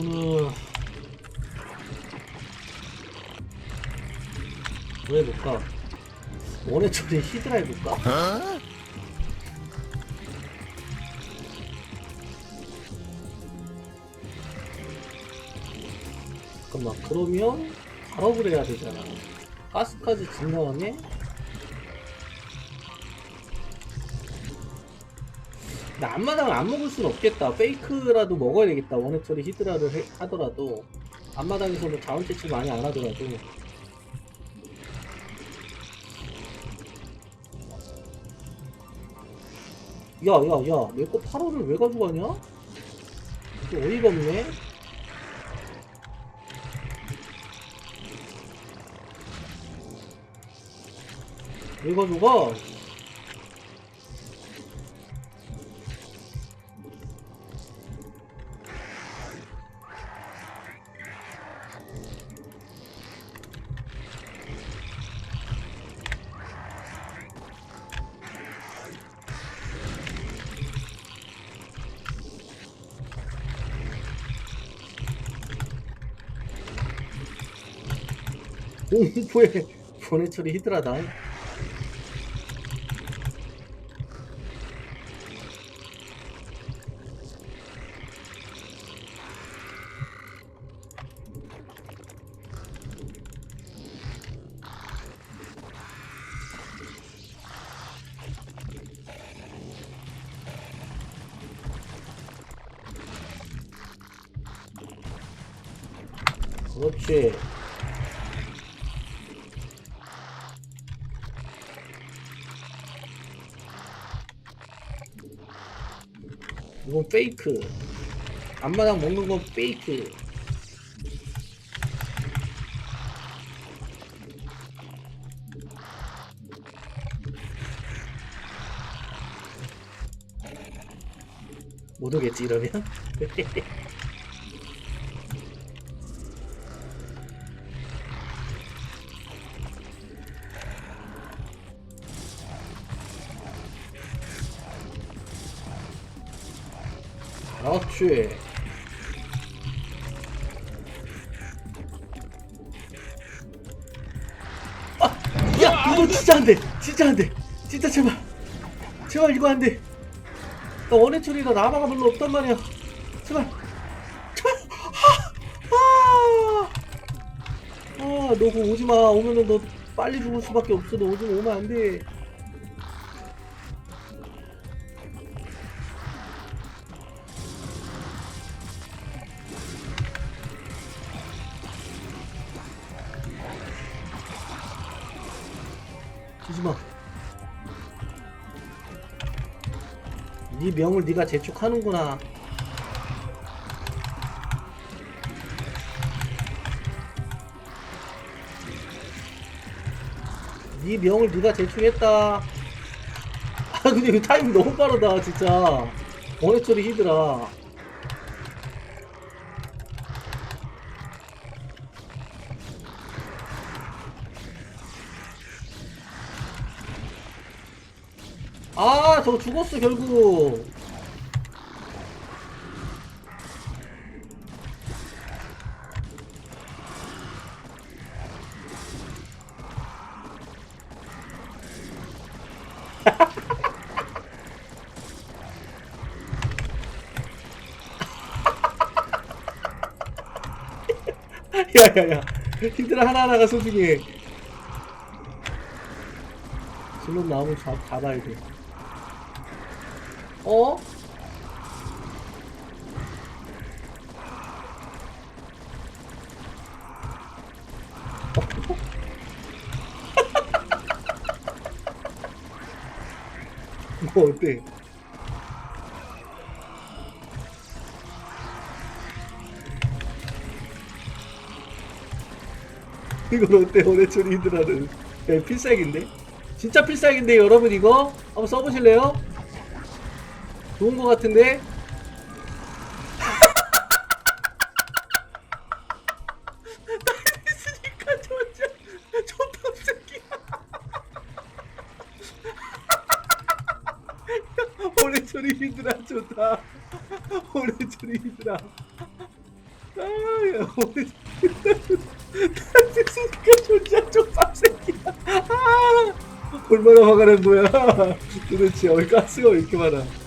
이거는 뭐 해볼까? 원해 처리 히드라 해볼까? 잠깐만 그러면 발업을 해야 되잖아 가스까지 진 다음에 근데 앞마당을 안 먹을 순 없겠다. 페이크라도 먹어야 되겠다. 원해 처리 히드라를 해- 하더라도. 앞마당에서 뭐 자원 채취 많이 안 하더라도. 야야야. 내 거 8호를 왜 가져가냐? 좀 어이가 없네. 왜 가져가? 공포에 보내처리 히드라다. 그렇지 페이크. 앞마당 먹는 건 페이크. 못 오겠지 이러면 그렇지 아! 야! 이거 진짜 안 돼! 진짜 안 돼! 진짜 제발! 제발 이거 안 돼! 나 원해 처리가 남아가 별로 없단 말이야 제발! 제발! 아! 아! 아, 너 그거 오지 마. 오면은 너 빨리 죽을 수밖에 없어. 너 오지 마. 오면 안 돼. 명을 네가 재촉하는구나. 네 명을 네가 제출했다. 아 근데 이거 타이밍 너무 빠르다 진짜. 원해처리 히드라. 아 저거 죽었어 결국. 야야야. 힌트를 하나하나가 소중해. 슬롯 나오면 잡, 잡아야 돼 어? 뭐 어때? 이건 어때 오래철 히드라는 야, 필살기인데? 진짜 필살기인데 여러분 이거 한번 써보실래요? 좋은 거 같은데? 있으니까 새끼야. 좋다. 아야 존재 빡새끼야. 아 얼마나 화가 난 거야. 도대체 어이 가스가 왜 이렇게 많아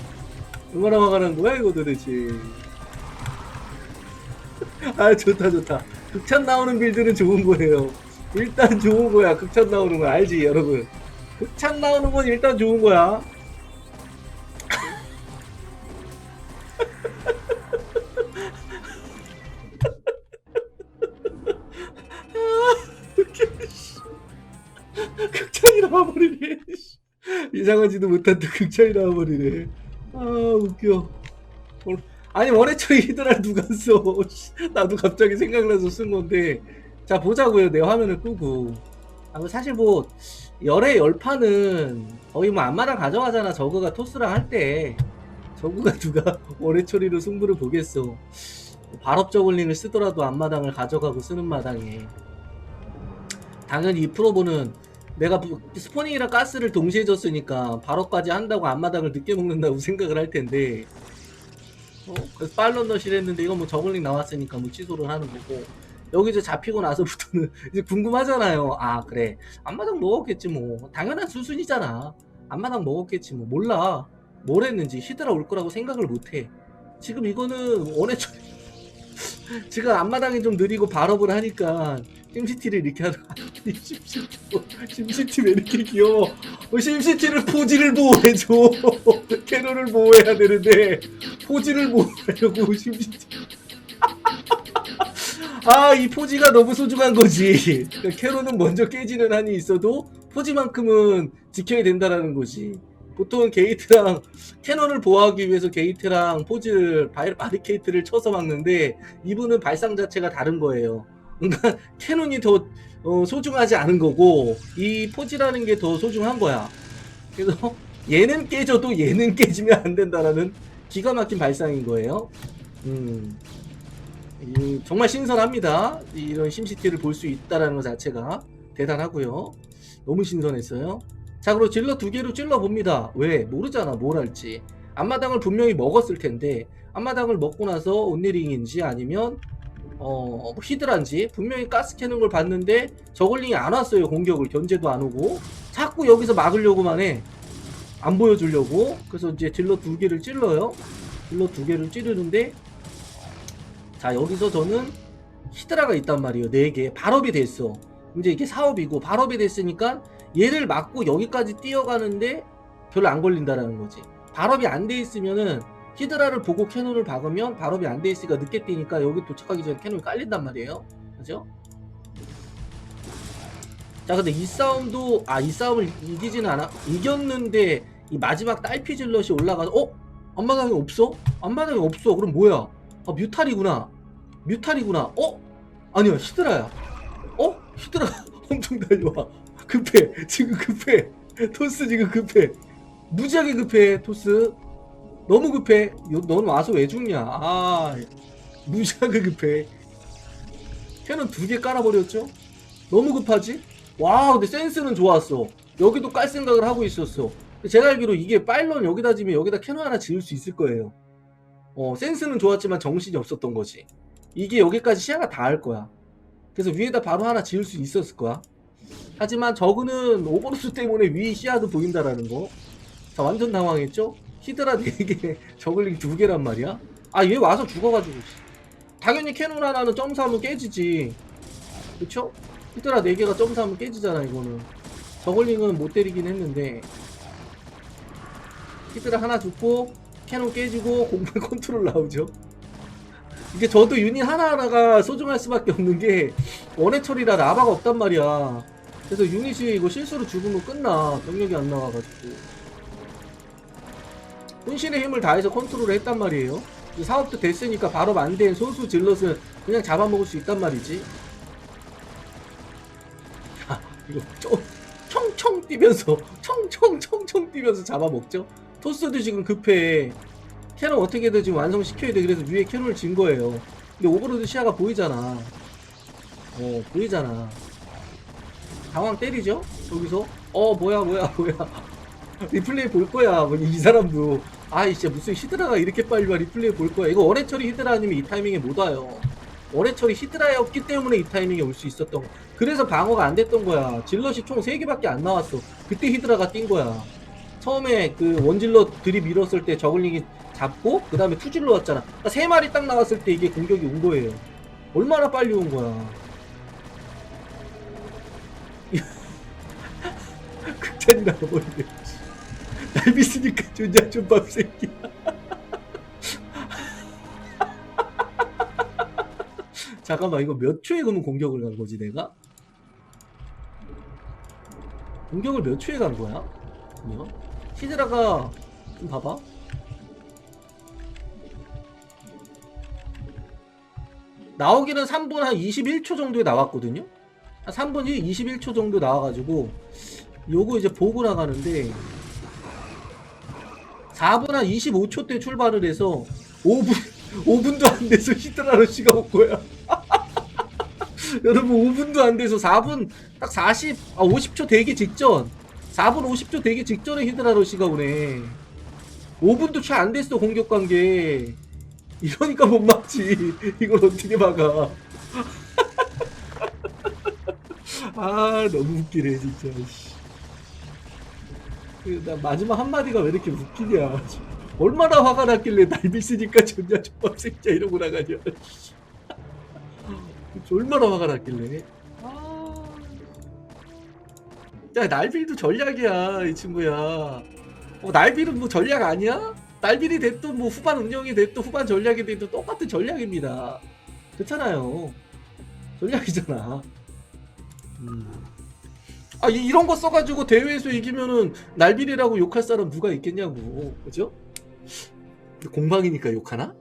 얼마나 화가 난 거야 이거 도대체? 아 좋다 좋다. 극찬 나오는 빌드는 좋은 거예요. 일단 좋은 거야 극찬 나오는 거. 알지 여러분? 극찬 나오는 건 일단 좋은 거야. 극찬이 나와버리네 씨. 이상하지도 못한 또 극찬이 나와버리네 아 웃겨. 어, 아니 원해처리 히드라를 누가 써? 씨, 나도 갑자기 생각나서 쓴 건데. 자 보자고요. 내 화면을 끄고. 아, 뭐 사실 뭐 열의 열판은 거의 뭐 안마랑 가져가잖아. 저그가 토스랑 할 때. 저그가 누가 원해 처리로 승부를 보겠어. 발업 저글링을 쓰더라도 앞마당을 가져가고 쓰는 마당에. 당연히 이 프로보는 내가 부- 스포닝이랑 가스를 동시에 줬으니까 발업까지 한다고 앞마당을 늦게 먹는다고 생각을 할 텐데. 어? 그래서 빨런더실 했는데 이건 뭐 저글링 나왔으니까 뭐 취소를 하는 거고. 여기서 잡히고 나서부터는 이제 궁금하잖아요. 아 그래. 앞마당 먹었겠지 뭐. 당연한 수순이잖아. 앞마당 먹었겠지 뭐. 몰라. 뭘 했는지 히드라 올 거라고 생각을 못해. 지금 이거는 원해 처리 지금 앞마당이 좀 느리고 발업을 하니까 심시티를 이렇게 하는 심시티 심시티 왜 이렇게 귀여워? 어, 심시티를 포지를 보호해줘. 캐논을 보호해야 되는데 포지를 보호하려고 심시티. 아 이 포지가 너무 소중한 거지. 캐논은 먼저 깨지는 한이 있어도 포지만큼은 지켜야 된다라는 거지 보통 게이트랑 캐논을 보호하기 위해서 게이트랑 포즈를 바리케이트를 쳐서 막는데 이분은 발상 자체가 다른 거예요. 그러니까 캐논이 더 어, 소중하지 않은 거고 이 포즈라는 게 더 소중한 거야. 그래서 얘는 깨져도 얘는 깨지면 안 된다라는 기가 막힌 발상인 거예요. 음, 이, 정말 신선합니다. 이런 심시티를 볼 수 있다라는 것 자체가 대단하고요. 너무 신선했어요. 자, 그리고 질러 두 개로 찔러 봅니다. 왜? 모르잖아, 뭘 할지. 앞마당을 분명히 먹었을 텐데, 앞마당을 먹고 나서 온리링인지 아니면, 어, 뭐 히드란지, 분명히 가스 캐는 걸 봤는데, 저글링이 안 왔어요, 공격을. 견제도 안 오고. 자꾸 여기서 막으려고만 해. 안 보여주려고. 그래서 이제 질러 두 개를 찔러요. 질러 두 개를 찌르는데, 자, 여기서 저는 히드라가 있단 말이에요. 네 개. 발업이 됐어. 이제 이게 사업이고, 발업이 됐으니까, 얘를 막고 여기까지 뛰어가는데 별로 안 걸린다라는 거지. 발업이 안 돼 있으면은 히드라를 보고 캐논을 박으면 발업이 안 돼 있으니까 늦게 뛰니까 여기 도착하기 전에 캐논이 깔린단 말이에요. 그죠? 자, 근데 이 싸움도 아 이 싸움을 이기지는 않아 이겼는데 이 마지막 딸피 질럿이 올라가서 어? 앞마당이 없어? 앞마당이 없어. 그럼 뭐야? 아 뮤탈이구나. 뮤탈이구나. 어? 아니야 히드라야. 어? 히드라가 엄청 달려와. 급해. 지금 급해. 토스 지금 급해. 무지하게 급해 토스. 너무 급해. 요, 넌 와서 왜 죽냐? 아 무지하게 급해. 캐논 두개 깔아버렸죠? 너무 급하지? 와 근데 센스는 좋았어. 여기도 깔 생각을 하고 있었어. 제가 알기로 이게 파일런 여기다 지면 여기다 캐논 하나 지을 수 있을 거예요. 어 센스는 좋았지만 정신이 없었던 거지. 이게 여기까지 시야가 다 할 거야. 그래서 위에다 바로 하나 지을 수 있었을 거야 하지만 저그는 오버로스 때문에 위 시야도 보인다라는 거. 자, 완전 당황했죠? 히드라 4개, 저글링 2개란 말이야? 아, 얘 와서 죽어가지고. 씨. 당연히 캐논 하나는 점수하면 깨지지. 그쵸? 히드라 4개가 점수하면 깨지잖아, 이거는. 저글링은 못 때리긴 했는데. 히드라 하나 죽고, 캐논 깨지고, 공발 컨트롤 나오죠. 이게 저도 유닛 하나하나가 소중할 수밖에 없는 게, 원해 처리라 라바가 없단 말이야. 그래서 유닛이 이거 실수로 죽으면 끝나. 병력이 안 나와가지고. 혼신의 힘을 다해서 컨트롤을 했단 말이에요. 사업도 됐으니까 바로 안된 소수 질럿은 그냥 잡아먹을 수 있단 말이지. 자 이거 ጮ, 청청 뛰면서 청청 청청 뛰면서 잡아먹죠? 토스도 지금 급해. 캐논 어떻게든 지금 완성시켜야 돼. 그래서 위에 캐논을 진 거예요. 근데 오버로드 시야가 보이잖아. 어 보이잖아 당황 때리죠? 여기서 어 뭐야 뭐야 뭐야 리플레이 볼 거야 뭐이 사람도 아이 진짜 무슨 히드라가 이렇게 빨리 와 리플레이 볼 거야 이거 어레처리 히드라 아니면 이 타이밍에 못 와요 원해철이 히드라에 없기 때문에 이 타이밍에 올 수 있었던 거. 그래서 방어가 안 됐던 거야. 질럿이 총 3개밖에 안 나왔어. 그때 히드라가 뛴 거야. 처음에 그 원질럿 들이 밀었을 때 저글링이 잡고 그 다음에 투질러 왔잖아. 그러니까 세 마리 딱 나왔을 때 이게 공격이 온 거예요. 얼마나 빨리 온 거야. 극찬이 나와버리네. 날 믿으니까 존냐 좀밥 새끼야. 잠깐만 이거 몇 초에 그러면 공격을 간 거지 내가? 공격을 몇 초에 간 거야? 그러면 히드라가 좀 봐봐. 나오기는 3분 한 21초 정도에 나왔거든요. 한 3분이 21초 정도 나와가지고 요거 이제 보고 나가는데 4분 한 25초 때 출발을 해서 5분 5분도 안 돼서 히드라로 씨가 온 거야. 여러분 5분도 안 돼서 4분 딱 40, 아 50초 되기 직전. 4분 50초 되기 직전에 히드라로 씨가 오네. 5분도 채 안 됐어 공격 관계. 이러니까 못 막지. 이걸 어떻게 막아? 아 너무 웃기네 진짜. 씨. 그나 마지막 한마디가 왜 이렇게 웃기냐 얼마나 화가 났길래 날 믿으니까 존냐 족밥 새끼야 이러고 나가냐 씨. 얼마나 화가 났길래. 아. 야, 날빌도 전략이야, 이 친구야. 어, 날빌은 뭐 전략 아니야? 날빌이 됐든 뭐 후반 운영이 됐든 후반 전략이 됐든 똑같은 전략입니다. 그렇잖아요. 전략이잖아. 음. 아, 이, 이런 거 써가지고 대회에서 이기면은 날빌이라고 욕할 사람 누가 있겠냐고. 그죠? 공방이니까 욕하나?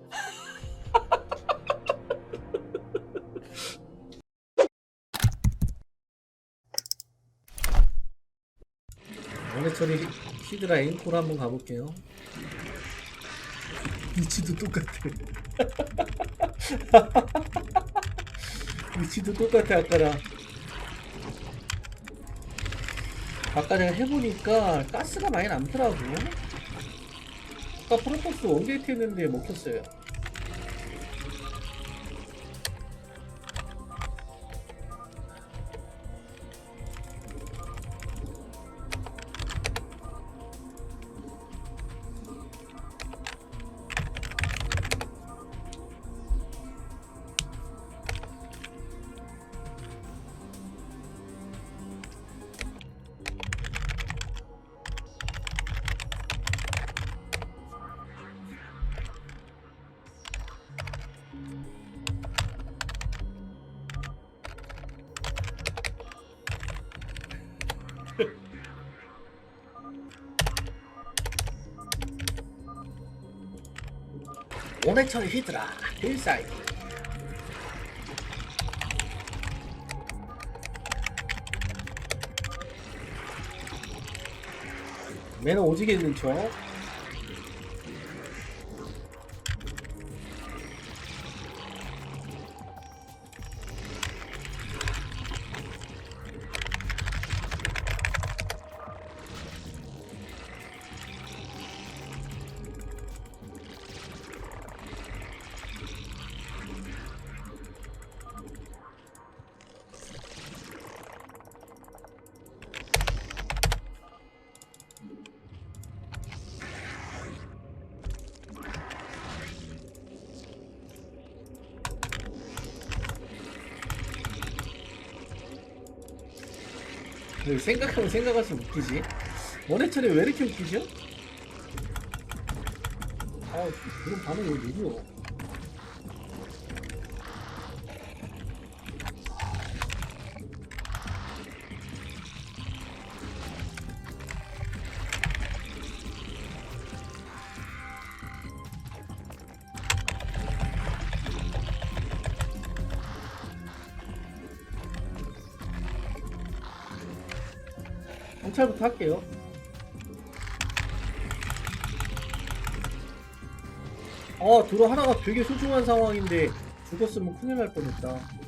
원해철이 히드라 앵콜 한번 가볼게요. 위치도 똑같아. 위치도 똑같아 아까랑. 아까 내가 해보니까 가스가 많이 남더라고. 아까 프로토스 원게이트 했는데 먹혔어요. 원해철 히드라. 필살기 매는 오지게 있는 척 그 생각하면 생각할수록 웃기지 원해철이 왜 이렇게 웃기죠? 아 그런 반응이 왜 느려 경찰부터 할게요. 아, 드로 하나가 되게 소중한 상황인데 죽었으면 큰일 날 뻔했다.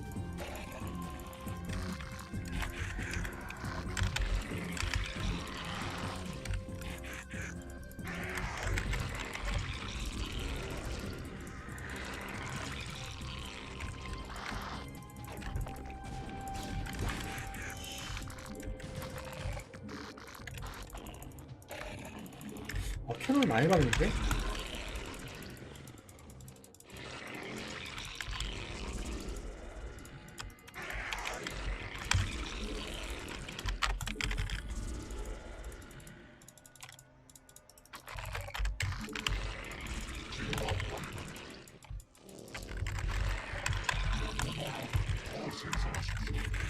캐논 많이 봤는데?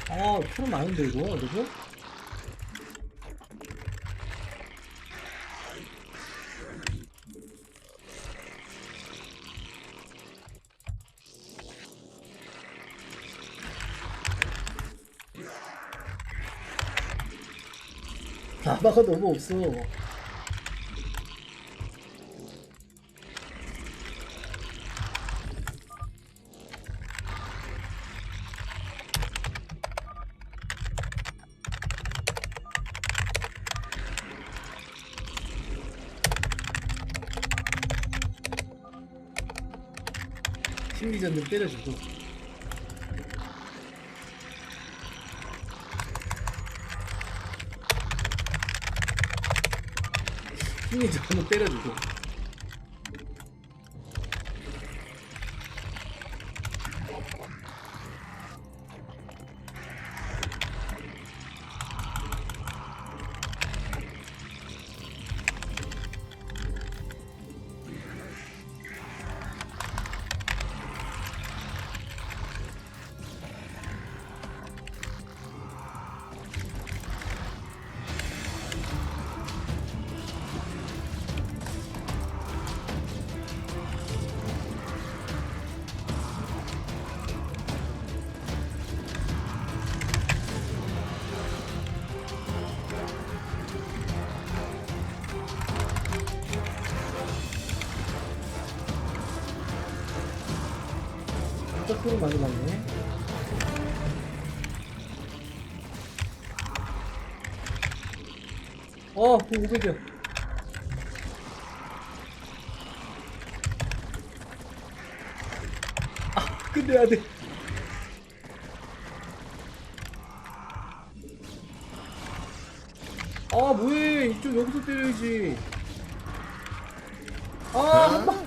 아, 캐논 많은데 이거, 여러분? 라마가 너무 없어. 심리전능 때려주고. 심리전능 때려주고. 꿀을 많이 받네. 어, 500이야. 아, 끝내야 돼. 아, 뭐해. 이쪽 여기서 때려야지. 아, 한 방.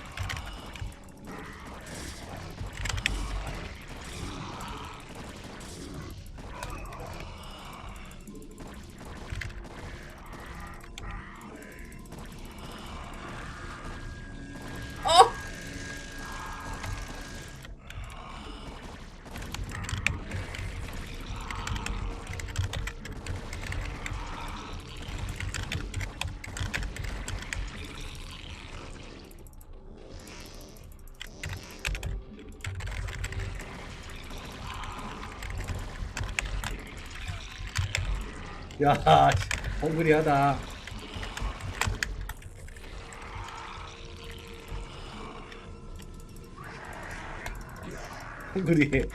야, 헝그리하다. 헝그리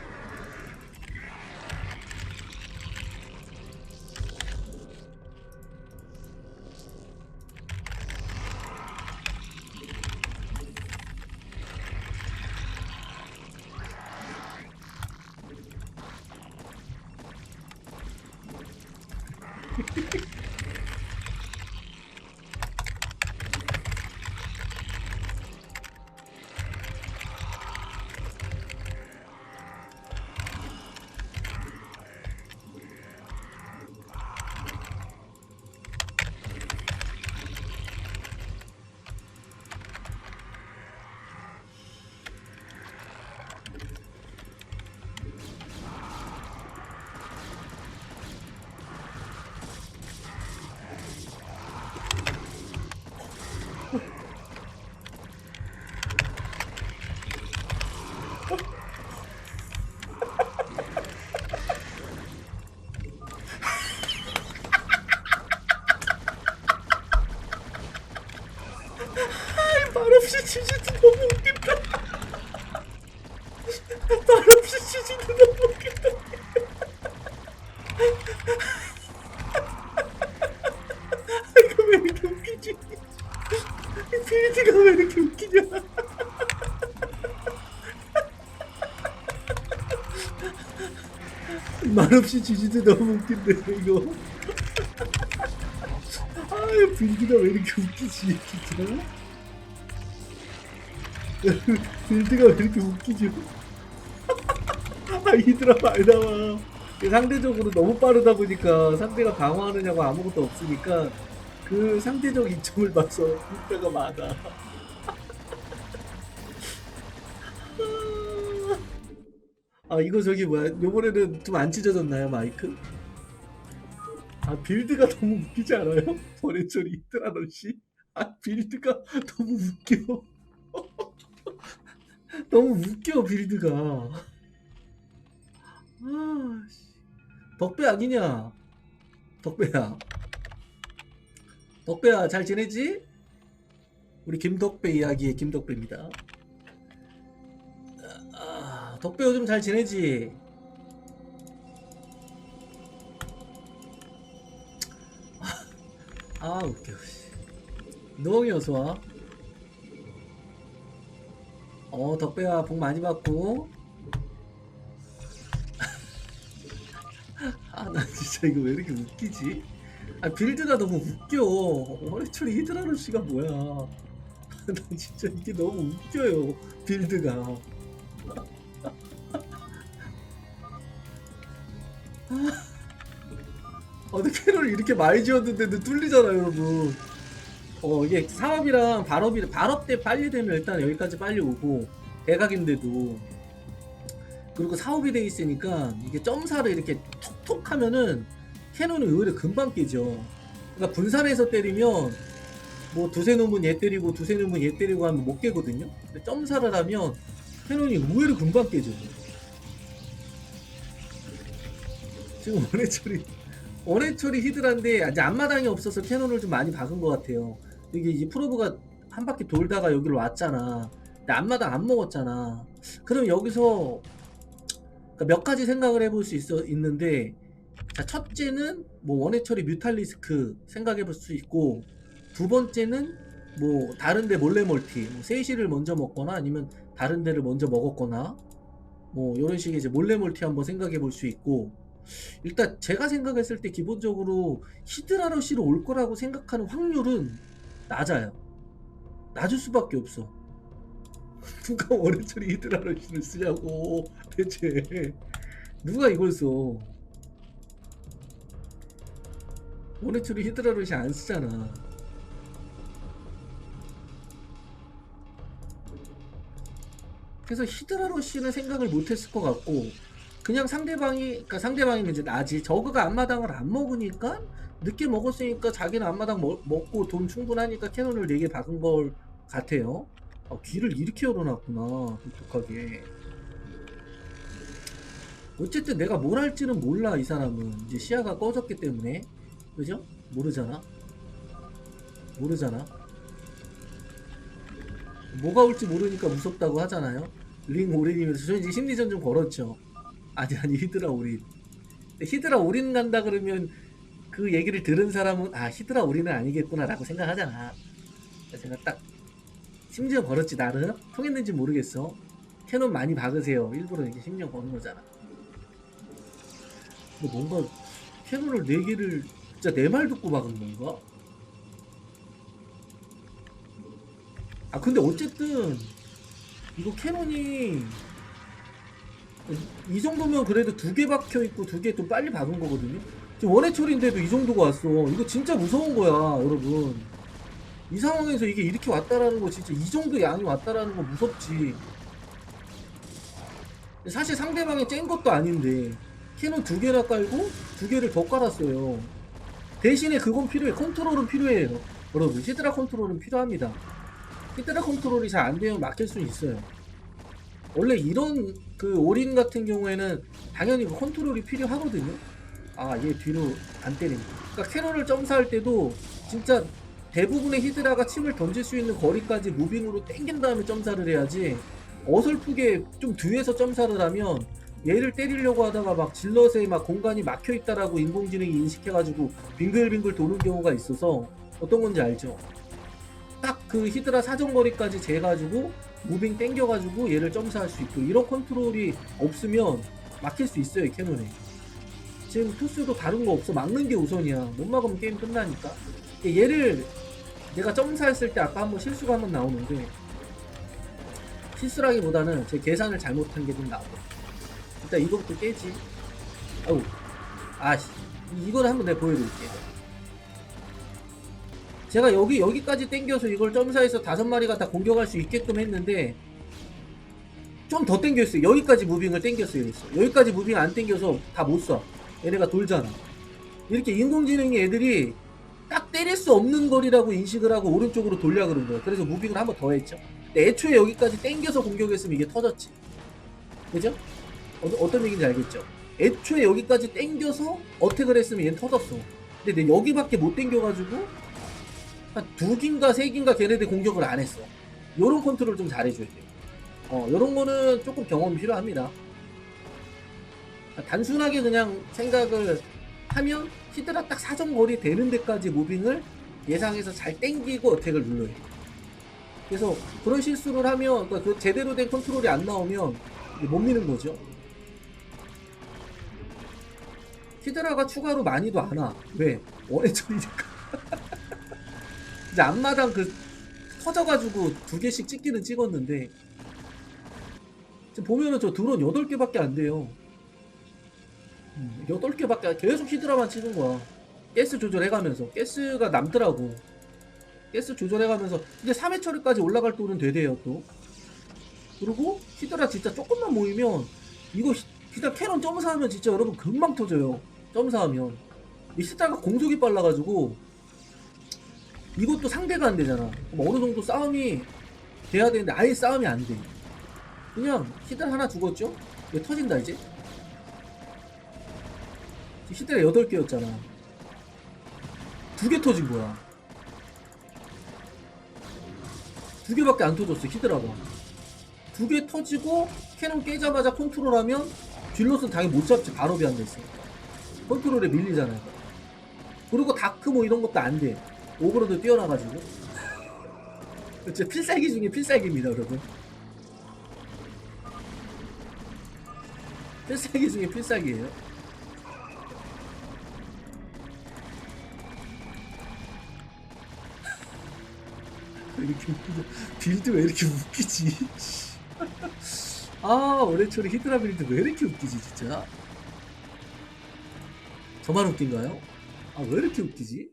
이 지지도 너무 웃긴데 이거. 아 아유 빌드가 왜 이렇게 웃기지 진짜? 빌드가 왜 이렇게 웃기지? 아 이들아 말 나와. 상대적으로 너무 빠르다 보니까 상대가 방어하느냐고 아무것도 없으니까 그 상대적 이점을 봐서 빌드가 많아 아 이거 저기 뭐야 요번에는 좀 안 찢어졌나요 마이크? 아 빌드가 너무 웃기지 않아요? 버레철이 이트라너 씨? 아 빌드가 너무 웃겨 너무 웃겨 빌드가 아 씨. 덕배 아니냐 덕배야 덕배야 잘 지내지? 우리 김덕배 이야기의 김덕배입니다 아, 덕배 요즘 잘 지내지? 아 웃겨 씨. 노엉이 어서와 어 덕배야 복 많이 받고 아 나 진짜 이거 왜 이렇게 웃기지? 아 빌드가 너무 웃겨 허리철이 히드라루 씨가 뭐야 나 진짜 이게 너무 웃겨요 빌드가 아 근데 캐롤 이렇게 많이 지었는데도 뚫리잖아요 여러분. 어 이게 사업이랑 발업이 발업 때 빨리 되면 일단 여기까지 빨리 오고 대각인데도. 그리고 사업이 돼 있으니까 이게 점사를 이렇게 톡톡 하면은 캐논은 의외로 금방 깨져 그러니까 분산해서 때리면 뭐 두세 놈은 얘 때리고 두세 놈은 얘 때리고 하면 못 깨거든요. 근데 점사를 하면 캐논이 의외로 금방 깨져 지금 원해처리 원해처리 히드라인데 이제 앞마당이 없어서 캐논을 좀 많이 박은 것 같아요. 이게 이제 프로브가 한 바퀴 돌다가 여기로 왔잖아. 근데 앞마당 안 먹었잖아. 그럼 여기서 그러니까 몇 가지 생각을 해볼 수 있어 있는데 자, 첫째는 뭐 원해처리 뮤탈리스크 생각해 볼 수 있고 두 번째는 뭐 다른데 몰래 멀티 뭐 세시를 먼저 먹거나 아니면 다른 데를 먼저 먹었거나 뭐 이런 식의 이제 몰래 멀티 한번 생각해 볼 수 있고 일단 제가 생각했을 때 기본적으로 히드라러시로 올 거라고 생각하는 확률은 낮아요. 낮을 수밖에 없어. 누가 원해처리 히드라러시를 쓰냐고 대체. 누가 이걸 써? 원해처리 히드라러시 안 쓰잖아. 그래서 히드라러시는 생각을 못했을 것 같고 그냥 상대방이 그러니까 상대방이 이제 나지. 저그가 앞마당을 안 먹으니까 늦게 먹었으니까 자기는 앞마당 먹, 먹고 돈 충분하니까 캐논을 4개 박은 걸 같아요. 아, 귀를 이렇게 열어놨구나 독특하게. 어쨌든 내가 뭘 할지는 몰라 이 사람은. 이제 시야가 꺼졌기 때문에. 그죠? 모르잖아. 모르잖아. 뭐가 올지 모르니까 무섭다고 하잖아요. 링 올인이면서. 저 이제 심리전 좀 걸었죠 아니 아니 히드라 올인 히드라 올인 간다 그러면 그 얘기를 들은 사람은 아 히드라 올인은 아니겠구나 라고 생각하잖아. 제가 딱 심지어 걸었지 나름? 통했는지 모르겠어. 캐논 많이 박으세요. 일부러 이제 심지어 거는 거잖아. 근데 뭔가 캐논을 4개를 진짜 내 말 듣고 박은 건가? 아 근데 어쨌든 이거 캐논이 이 정도면 그래도 두 개 박혀 있고 두개좀 빨리 박은 거거든요. 지금 원해 처리인데도 이 정도가 왔어. 이거 진짜 무서운 거야, 여러분. 이 상황에서 이게 이렇게 왔다라는 거 진짜 이 정도 양이 왔다라는 거 무섭지. 사실 상대방이 짠 것도 아닌데 캐논 두 개나 깔고 두 개를 더 깔았어요. 대신에 그건 필요해. 컨트롤은 필요해요. 여러분, 히드라 컨트롤은 필요합니다. 히드라 컨트롤이 잘 안 되면 막힐 수 있어요. 원래 이런 그 올인 같은 경우에는 당연히 그 컨트롤이 필요하거든요. 아, 얘 뒤로 안 때린다. 그러니까 캐논을 점사할 때도 진짜 대부분의 히드라가 침을 던질 수 있는 거리까지 무빙으로 땡긴 다음에 점사를 해야지 어설프게 좀 뒤에서 점사를 하면 얘를 때리려고 하다가 막 질럿에 막 공간이 막혀 있다라고 인공지능이 인식해가지고 빙글빙글 도는 경우가 있어서 어떤 건지 알죠? 딱 그 히드라 사정거리까지 재가지고 무빙 땡겨가지고 얘를 점사할 수 있고 이런 컨트롤이 없으면 막힐 수 있어요 캐논에 지금 투수도 다른 거 없어 막는 게 우선이야 못 막으면 게임 끝나니까 얘를 내가 점사했을 때 아까 한번 실수가 한번 나오는데 실수라기보다는 제 계산을 잘못한 게 좀 나와. 일단 이거부터 깨지. 아우, 아씨, 이걸 한번 내가 보여드릴게. 제가 여기 여기까지 당겨서 이걸 점사해서 다섯 마리가 다 공격할 수 있게끔 했는데 좀더 당겼어요. 여기까지 무빙을. 여기서. 여기까지 무빙 안 당겨서 다 못 쏴. 얘네가 돌잖아. 이렇게 인공지능이 애들이 딱 때릴 수 없는 거리라고 인식을 하고 오른쪽으로 돌려 그런 거예요. 그래서 무빙을 한 번 더 했죠. 근데 애초에 여기까지 당겨서 공격했으면 이게 터졌지. 그죠? 어, 어떤 얘기인지 알겠죠? 애초에 여기까지 당겨서 어택을 했으면 얘는 터졌어. 근데 내 여기밖에 못 당겨가지고 한두 긴가 세 긴가 걔네들 공격을 안 했어. 요런 컨트롤 좀 잘해줘야 돼요. 어, 요런 거는 조금 경험이 필요합니다. 단순하게 그냥 생각을 하면 히드라 딱 사정거리 되는 데까지 무빙을 예상해서 잘 땡기고 어택을 눌러요. 그래서 그런 실수를 하면 그러니까 그 제대로 된 컨트롤이 안 나오면 못 미는 거죠. 히드라가 추가로 많이도 안 와. 왜? 원해 처리니까. 이제 앞마당 그 터져가지고 두 개씩 찍기는 찍었는데 지금 보면은 저 드론 8개밖에 안 돼요. 음, 8개밖에 계속 히드라만 치는 거야. 가스 조절해가면서 가스가 남더라고. 가스 조절해가면서 이제 3회 처리까지 올라갈 돈은 되대요 또. 그리고 히드라 진짜 조금만 모이면 이거 히- 그냥 캐논 점사하면 진짜 여러분 금방 터져요. 점사하면 이 히드라가 공속이 빨라가지고 이것도 상대가 안 되잖아. 그럼 어느 정도 싸움이 돼야 되는데 아예 싸움이 안 돼. 그냥 히드라 하나 죽었죠? 이거 터진다 이제. 히드라 8개였잖아. 두 개 터진 거야. 두 개밖에 안 터졌어, 히드라가. 두 개 터지고, 캐논 깨자마자 컨트롤하면, 딜롯은 당연히 못 잡지, 발업이 안 됐어. 컨트롤에 밀리잖아요. 그리고 다크 뭐 이런 것도 안 돼. 오버로드 뛰어나가지고. 진짜 필살기 중에 필살기입니다, 여러분. 필살기 중에 필살기예요. 왜 이렇게 웃기죠? 빌드 왜 이렇게 웃기지? 아 올해초리 히드라 빌드 왜 이렇게 웃기지 진짜? 저만 웃긴가요? 아 왜 이렇게 웃기지?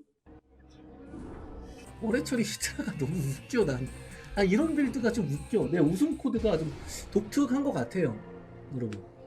올해초리 히드라가 너무 웃겨 난. 아 이런 빌드가 좀 웃겨. 내 웃음 코드가 좀 독특한 것 같아요, 여러분.